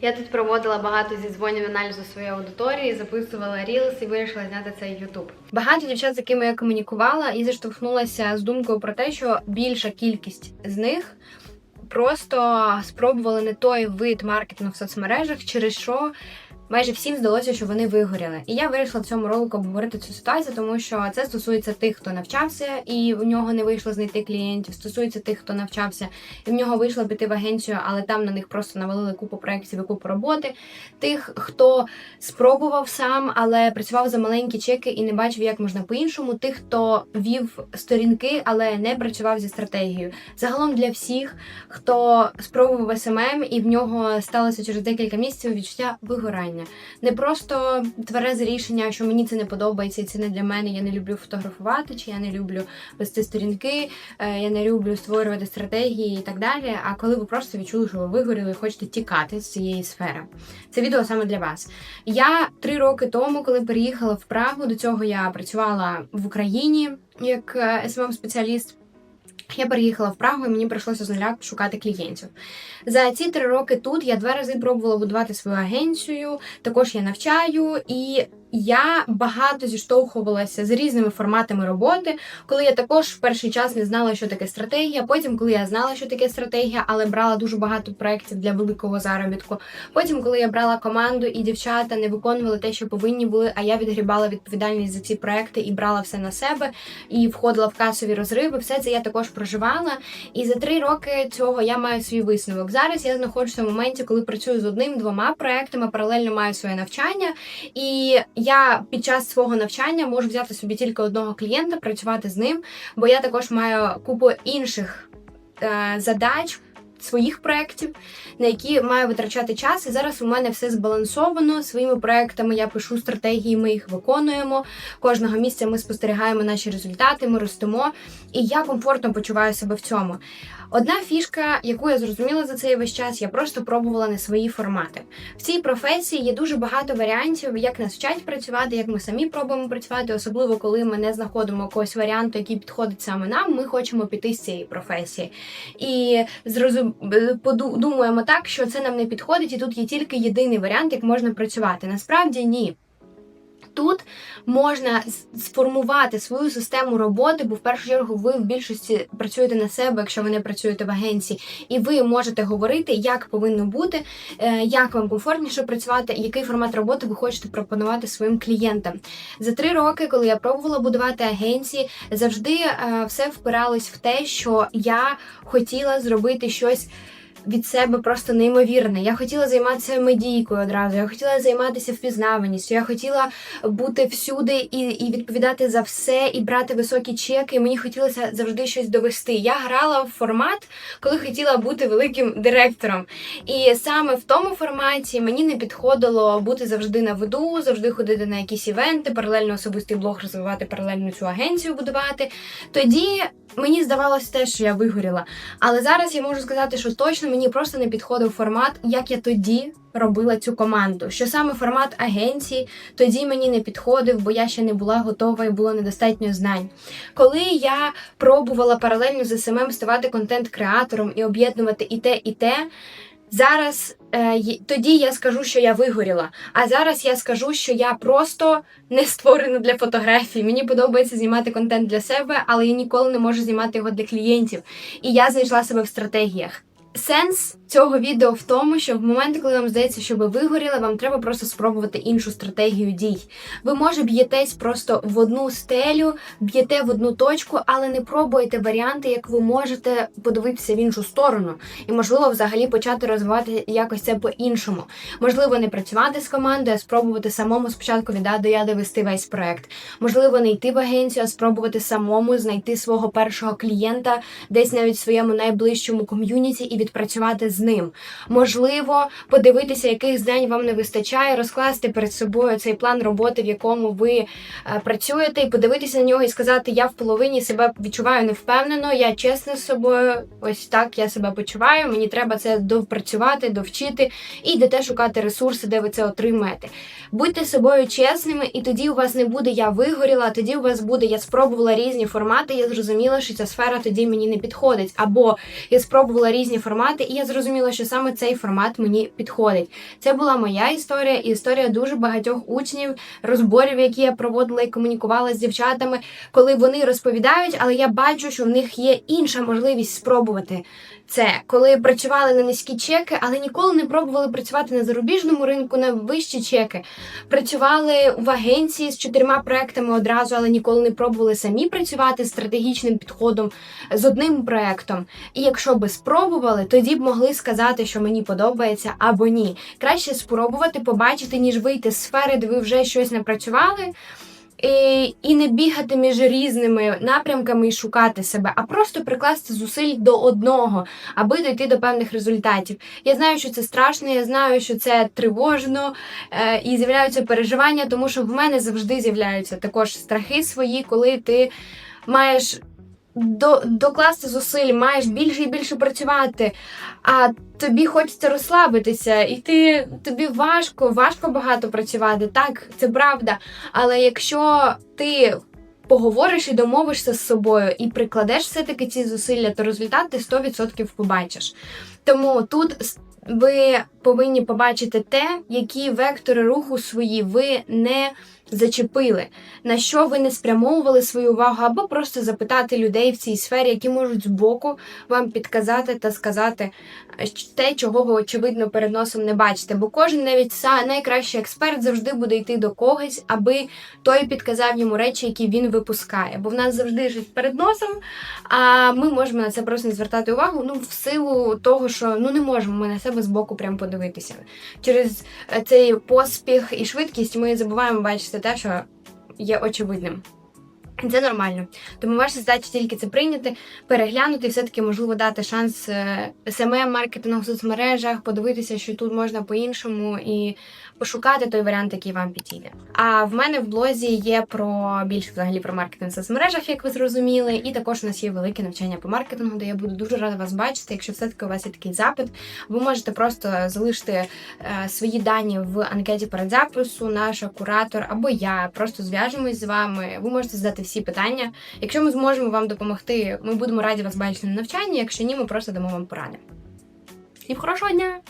Я тут проводила багато зізвонів аналізу своєї аудиторії, записувала рілс і вирішила зняти цей Ютуб. Багато дівчат, з якими я комунікувала, і зіштовхнулася з думкою про те, що більша кількість з них просто спробували не той вид маркетингу в соцмережах, через що майже всім здалося, що вони вигоріли. І я вирішила в цьому ролику обговорити цю ситуацію, тому що це стосується тих, хто навчався, і в нього не вийшло знайти клієнтів. Стосується тих, хто навчався, і в нього вийшло піти в агенцію, але там на них просто навалили купу проєктів і купу роботи. Тих, хто спробував сам, але працював за маленькі чеки і не бачив, як можна по-іншому. Тих, хто вів сторінки, але не працював зі стратегією. Загалом для всіх, хто спробував СММ, і в нього сталося через декілька місяців відчуття вигорання. Не просто тверезе рішення, що мені це не подобається, і це не для мене. Я не люблю фотографувати, чи я не люблю вести сторінки, е, я не люблю створювати стратегії і так далі. А коли ви просто відчули, що ви вигоріли і хочете тікати з цієї сфери. Це відео саме для вас. Я три роки тому, коли переїхала в Прагу, до цього я працювала в Україні як смм спеціаліст я переїхала в Прагу і мені прийшлося з нуля шукати клієнтів. За ці три роки тут я два рази пробувала будувати свою агенцію, також я навчаю, і я багато зіштовхувалася з різними форматами роботи, коли я також в перший час не знала, що таке стратегія. Потім, коли я знала, що таке стратегія, але брала дуже багато проєктів для великого заробітку. Потім, коли я брала команду і дівчата не виконували те, що повинні були, а я відгрібала відповідальність за ці проекти і брала все на себе, і входила в касові розриви. Все це я також проживала. І за три роки цього я маю свій висновок. Зараз я знаходжуся в моменті, коли працюю з одним-двома проектами, паралельно маю своє навчання. І я під час свого навчання можу взяти собі тільки одного клієнта, працювати з ним, бо я також маю купу інших е, задач. Своїх проєктів, на які маю витрачати час, і зараз у мене все збалансовано. Своїми проектами я пишу стратегії, ми їх виконуємо. Кожного місця ми спостерігаємо наші результати, ми ростемо, і я комфортно почуваю себе в цьому. Одна фішка, яку я зрозуміла за цей весь час, я просто пробувала не свої формати. В цій професії є дуже багато варіантів, як нас вчать працювати, як ми самі пробуємо працювати, особливо коли ми не знаходимо якогось варіанту, який підходить саме нам. Ми хочемо піти з цієї професії. І зрозум... подумаємо так, що це нам не підходить, і тут є тільки єдиний варіант, як можна працювати. Насправді ні. Тут можна сформувати свою систему роботи, бо в першу чергу ви в більшості працюєте на себе, якщо ви не працюєте в агенції, і ви можете говорити, як повинно бути, е, як вам комфортніше працювати, який формат роботи ви хочете пропонувати своїм клієнтам. За три роки, коли я пробувала будувати агенції, завжди е, все впиралось в те, що я хотіла зробити щось від себе просто неймовірне. Я хотіла займатися медійкою одразу. Я хотіла займатися впізнаваністю. Я хотіла бути всюди і і відповідати за все, і брати високі чеки. Мені хотілося завжди щось довести. Я грала в формат, коли хотіла бути великим директором. І саме в тому форматі мені не підходило бути завжди на виду, завжди ходити на якісь івенти, паралельно особистий блог розвивати, паралельно цю агенцію будувати. Тоді мені здавалося те, що я вигоріла. Але зараз я можу сказати, що точно мені просто не підходив формат, як я тоді робила цю команду. Що саме формат агенції тоді мені не підходив, бо я ще не була готова і було недостатньо знань. Коли я пробувала паралельно з СММ ставати контент-креатором і об'єднувати і те, і те. Зараз е, тоді я скажу, що я вигоріла. А зараз я скажу, що я просто не створена для фотографії. Мені подобається знімати контент для себе, але я ніколи не можу знімати його для клієнтів. І я знайшла себе в стратегіях. Сенс цього відео в тому, що в момент, коли вам здається, що ви вигоріли, вам треба просто спробувати іншу стратегію дій. Ви може б'єтесь просто в одну стелю, б'єте в одну точку, але не пробуєте варіанти, як ви можете подивитися в іншу сторону, і можливо взагалі почати розвивати якось це по-іншому. Можливо, не працювати з командою, а спробувати самому спочатку від А до Я довести весь проект. Можливо, не йти в агенцію, а спробувати самому знайти свого першого клієнта, десь навіть в своєму найближчому ком'юніті і відпрацювати з ним. Можливо, подивитися, яких знань вам не вистачає, розкласти перед собою цей план роботи, в якому ви е, працюєте, і подивитися на нього і сказати: Я в половині себе відчуваю невпевнено, я чесна з собою. Ось так я себе почуваю. Мені треба це довпрацювати, довчити і йдете шукати ресурси, де ви це отримаєте. Будьте собою чесними, і тоді у вас не буде я вигоріла, тоді у вас буде я спробувала різні формати. Я зрозуміла, що ця сфера тоді мені не підходить. Або я спробувала різні формати формати, і я зрозуміла, що саме цей формат мені підходить. Це була моя історія і історія дуже багатьох учнів, розборів, які я проводила і комунікувала з дівчатами, коли вони розповідають, але я бачу, що в них є інша можливість спробувати це, коли працювали на низькі чеки, але ніколи не пробували працювати на зарубіжному ринку на вищі чеки. Працювали в агенції з чотирма проектами одразу, але ніколи не пробували самі працювати з стратегічним підходом з одним проектом. І якщо би спробували, тоді б могли сказати, що мені подобається або ні. Краще спробувати побачити, ніж вийти з сфери, де ви вже щось напрацювали. І, не бігати між різними напрямками і шукати себе, а просто прикласти зусиль до одного, аби дійти до певних результатів. Я знаю, що це страшно, я знаю, що це тривожно е, і з'являються переживання, тому що в мене завжди з'являються також страхи свої, коли ти маєш до, докласти зусиль, маєш більше і більше працювати, а тобі хочеться розслабитися, і ти тобі важко, важко багато працювати. Так, це правда. Але якщо ти поговориш і домовишся з собою і прикладеш все-таки ці зусилля, то результат ти 100% побачиш. Тому тут ви повинні побачити те, які вектори руху свої ви не зачепили, на що ви не спрямовували свою увагу, або просто запитати людей в цій сфері, які можуть збоку вам підказати та сказати е, те, чого ви очевидно перед носом не бачите. Бо кожен, навіть найкращий експерт, завжди буде йти до когось, аби той підказав йому речі, які він випускає. Бо в нас завжди жить перед носом, а ми можемо на це просто не звертати увагу. Ну, в силу того, що ну не можемо ми на себе збоку прям подивитися. Через е, цей поспіх і швидкість ми забуваємо бачити те, що є очевидним. Це нормально. Тому ваша задача тільки це прийняти, переглянути, і все-таки можливо дати шанс е, сме маркетингу в соцмережах, подивитися, що тут можна по-іншому, і пошукати той варіант, який вам підійде. А в мене в блозі є про більше взагалі про маркетинг в соцмережах, як ви зрозуміли, і також у нас є велике навчання по маркетингу, де я буду дуже рада вас бачити. Якщо все-таки у вас є такий запит, ви можете просто залишити е, свої дані в анкеті перед запису, наш куратор або я просто зв'яжемось з вами. Ви можете задати всі питання. Якщо ми зможемо вам допомогти, ми будемо раді вас бачити на навчанні. Якщо ні, ми просто дамо вам поради. Всім хорошого дня!